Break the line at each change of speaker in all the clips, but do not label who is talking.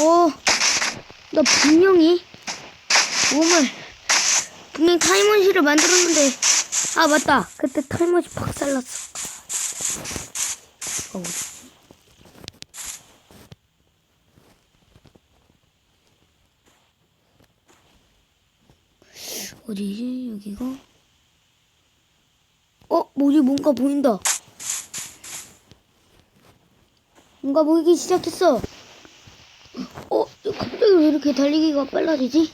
어, 나 분명히 몸을 분명 타임머신을 만들었는데 아 맞다 그때 타임머신 박살났어. 어, 어디? 어디지 여기가? 어 뭐지 뭔가 보인다. 뭔가 보이기 시작했어. 어, 갑자기 왜 이렇게 달리기가 빨라지지?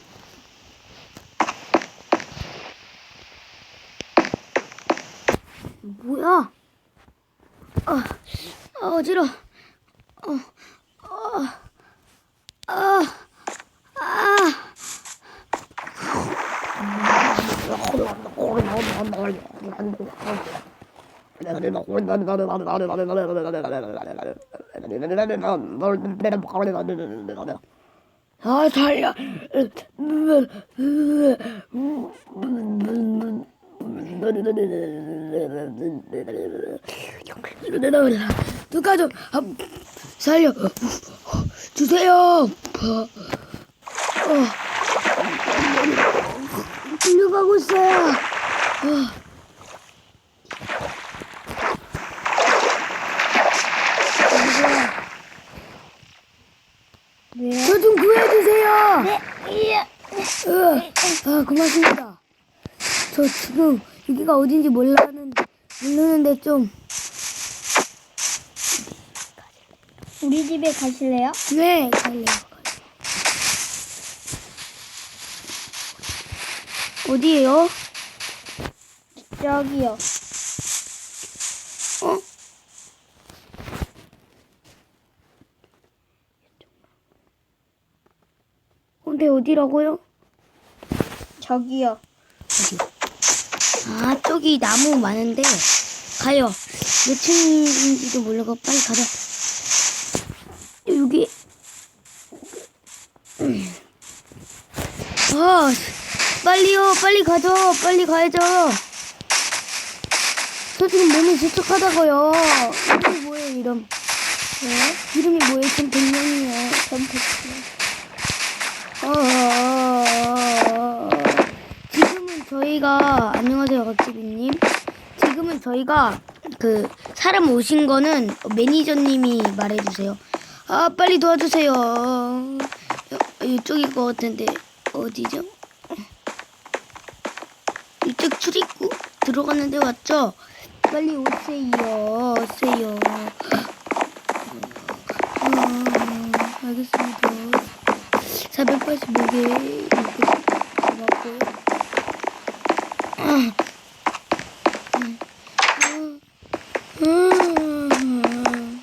뭐야? 아, 아 어지러. 어, 아, 아, 아. 아, 달려. 누가 좀 아, 살려 주세요. 어, 끌려가고 있어요. 어.
네.
저 좀 구해주세요.
네. 예.
으, 아, 고맙습니다. 저 지금 여기가 어딘지 몰라는, 모르는데 좀,
우리 집에 가실래요?
네, 갈래요. 어디에요?
저기요.
어? 근데 어디라고요?
저기요.
아, 저기 나무 많은데, 가요. 몇 층인지도 모르고 빨리 가자. 여기. 음. 아, 빨리요. 빨리 가죠. 빨리 가야죠. 저 지금 몸이 재촉하다고요. 이름이 뭐예요, 이름? 네? 이름이 뭐예요? 지금 백명이에요. 전 백명. 어, 지금은 저희가 안녕하세요 박지빈님. 지금은 저희가 그 사람 오신 거는 매니저님이 말해주세요. 아 빨리 도와주세요. 여- 이쪽일 것 같은데 어디죠? 이쪽 출입구 들어갔는데 왔죠? 빨리 오세요. 오세요. 음, 알겠습니다. 485개 이렇게 고맙고요. 음. 음.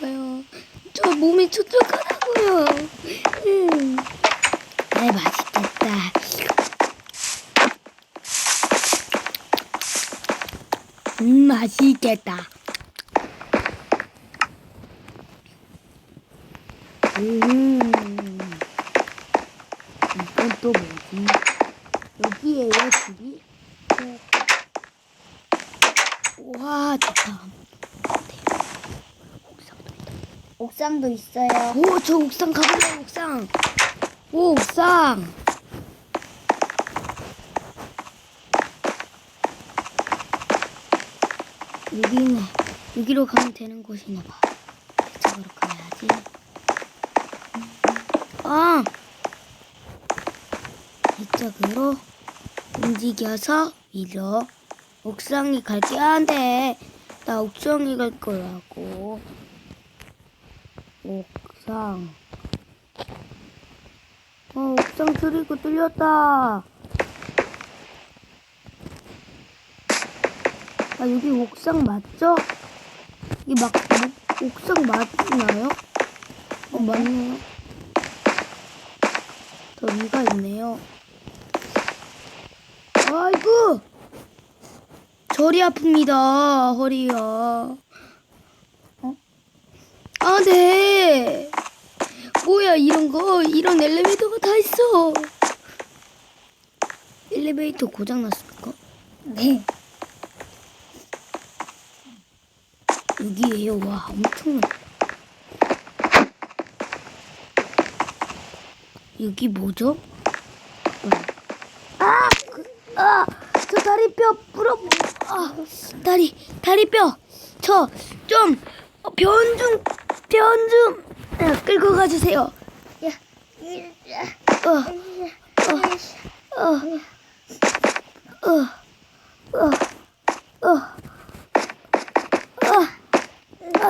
가요. 저 몸이 촉촉하다고요. 음. 아 맛있겠다. 음 맛있겠다. 음. 이건 또 뭐지? 여기에요, 집이? 네. 와, 좋다. 옥상도
있어요.
오, 저 옥상 가볼래요, 옥상. 오, 옥상. 여기네. 여기로 가면 되는 곳이나 봐. 이쪽으로 가야지. 아! 이쪽으로 움직여서 위로. 옥상에 갈게 안 돼. 나 옥상에 갈 거라고. 옥상. 어, 옥상 트리고 뚫렸다. 아, 여기 옥상 맞죠? 이게 막, 옥- 옥상 맞나요? 어, 맞네요. 더 위가 있네요. 아이고! 저리 아픕니다, 허리가. 어? 아, 네! 뭐야, 이런 거, 이런 엘리베이터가 다 있어! 엘리베이터 고장났을까?
네.
여기에요. 와, 엄청나. 여기 뭐죠? 아! 그, 아! 저 다리뼈 부러 아! 다리 다리뼈 저 좀 변 좀 변 좀 끌고 가주세요.
야,
어, 어, 어, 어, 어, 어,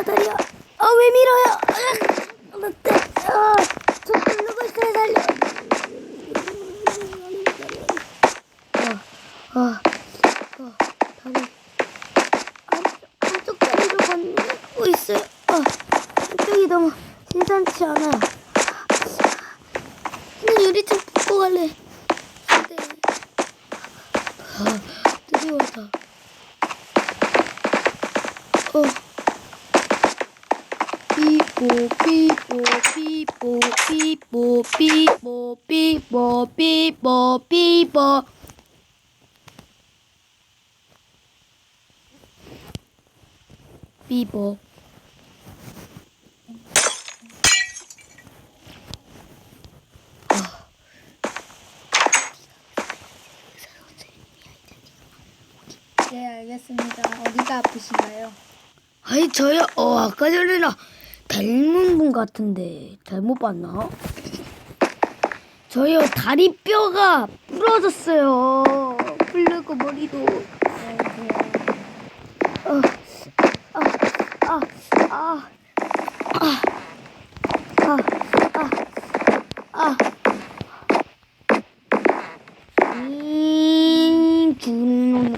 아 다리야. 아왜 밀어요? 아, 어때? 아, 저 누르고 있어요 살려. 어, 어, 어, 다리. 한- 한쪽 다리로 걷고 있어요. 어, 한쪽이 너무 심상치 않아. 근데 유리창 붙고 갈래. 안 돼. 아, 드디어 왔다. 어. 삐뽀, 삐뽀, 삐뽀, 삐뽀, 삐뽀, 삐뽀, 삐뽀, 삐뽀.
네, 알겠습니다. 어디가 아프신가요?
아니 저요 어 아까 전에나 닮은 분 같은데 잘못 봤나? 저요 다리뼈가 부러졌어요 풀리고 머리도. 어, 아, 아, 아, 아, 아, 아, 아. 음, 준,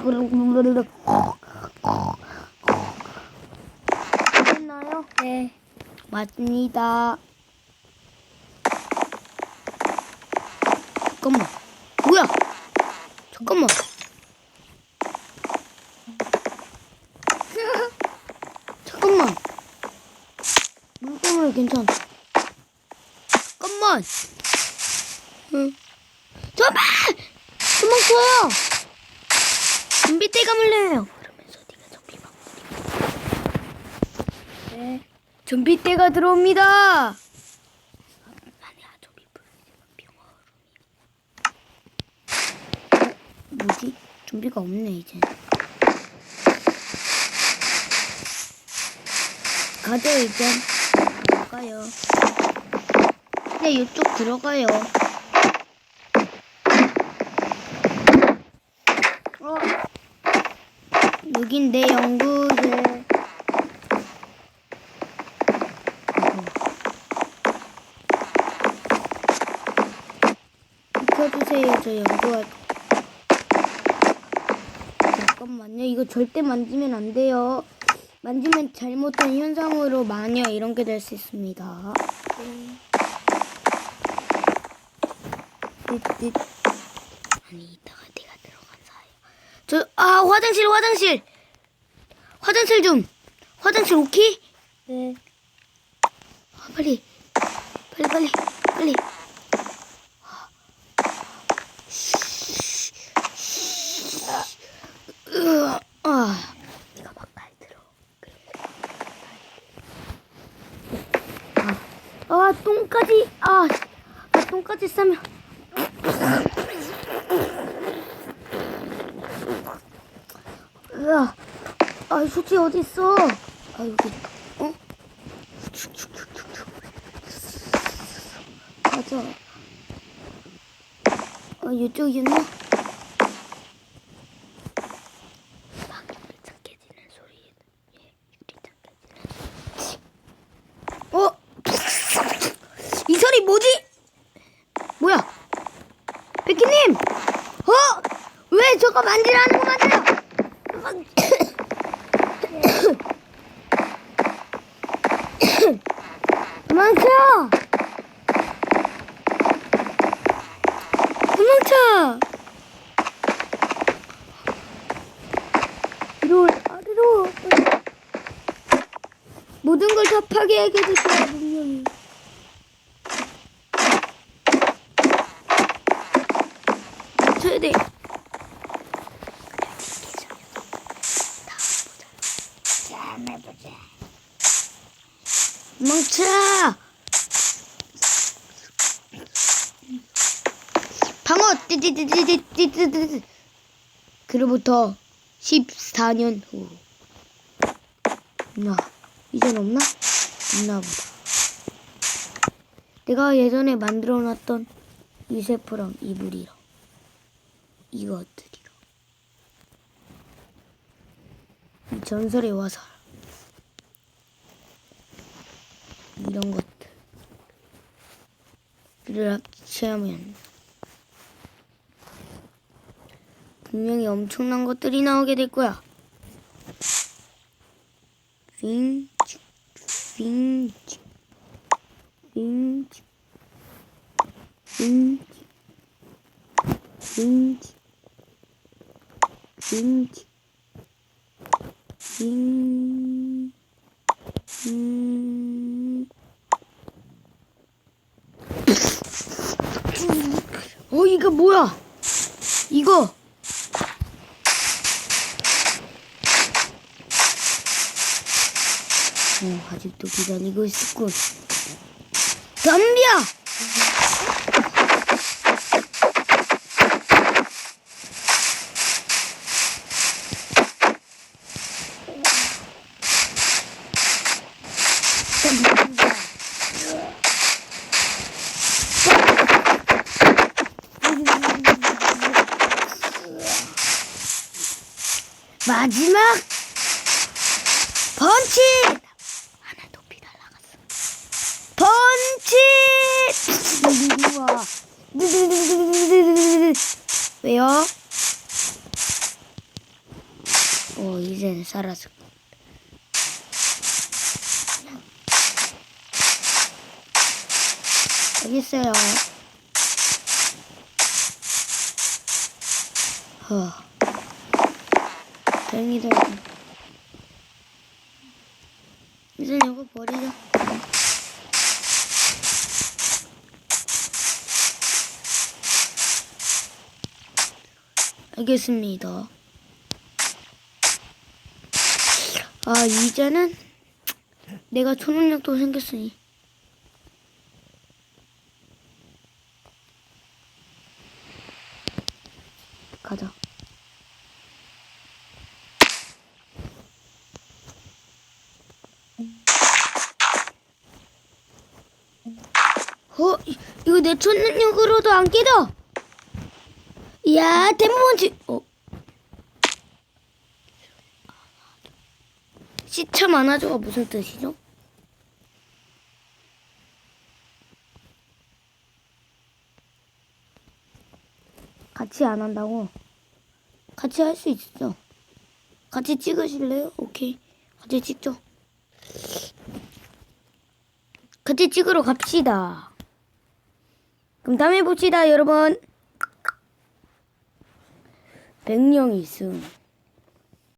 됐나요?
네.
맞습니다. 잠깐만. 뭐야? 잠깐만. 잠깐만. 물감을 괜찮아. 잠깐만. 응. 잠깐만! 도망쳐요! 좀비 떼가 물려요. 그러면서 네가 좀비 막
네.
좀비 떼가 들어옵니다. 뭐지? 좀비가 없네 이제. 가죠 이제. 들어가요. 네 이쪽 들어가요. 어. 여긴 내 연구실. 비켜주세요. 저 연구할. 잠깐만요. 이거 절대 만지면 안 돼요. 만지면 잘못된 현상으로 마녀 이런 게 될 수 있습니다. 띠띠. 아니 이따가 내가 들어간 사이. 저 아 화장실 화장실 화장실 좀 화장실 오케이?
네.
아, 빨리 빨리 빨리 빨리 으아, 아 이거 막말 들어 아, 아 똥까지 아, 아 똥까지 싸면 으아 아 어디 있어 아 여기 어 맞아. 어, 이쪽이었나? 막 유리창 깨지는 소리. 예, 유리창 깨지는 소리. 어? 이 소리 뭐지? 뭐야? 백희님! 어? 왜 저거 만지라는 거 맞아요? 도망쳐! 도망쳐! 이리 아래로 모든 걸 다 파괴하게 되죠 분명히 쳐야 돼
다음 해보자.
멈춰 어, 띠띠띠띠띠띠띠. 그로부터 14년 후. 나 이젠 없나? 없나 보다. 내가 예전에 만들어 놨던 이 세포랑 이불이랑 이것들이랑 이 전설의 화살 이런 것들을 합치하면 분명히 엄청난 것들이 나오게 될 거야. 윙치, 윙치, 윙치, 윙치, 윙치, 윙치, 윙, 음. 어, 이거 뭐야? 이거. 어, 아직도 기다리고 있었군. 덤벼! 마지막 펀치! 하나 높이 날아갔어. 펀치! 우와. 왜요? 어, 이제는 살았을 것 같아. 알겠어요. 허. 다행이다. 이제 이거 버리자. 알겠습니다. 아, 이제는 내가 초능력도 생겼으니. 가자. 어, 이- 이거 내 초능력으로도 안 깨져. 이야, 데모먼치. 어. 시차 많아져가 무슨 뜻이죠? 같이 안 한다고? 같이 할 수 있어. 같이 찍으실래요? 오케이. 같이 찍죠. 같이 찍으러 갑시다. 그럼 다음에 봅시다, 여러분. 백령이 있음.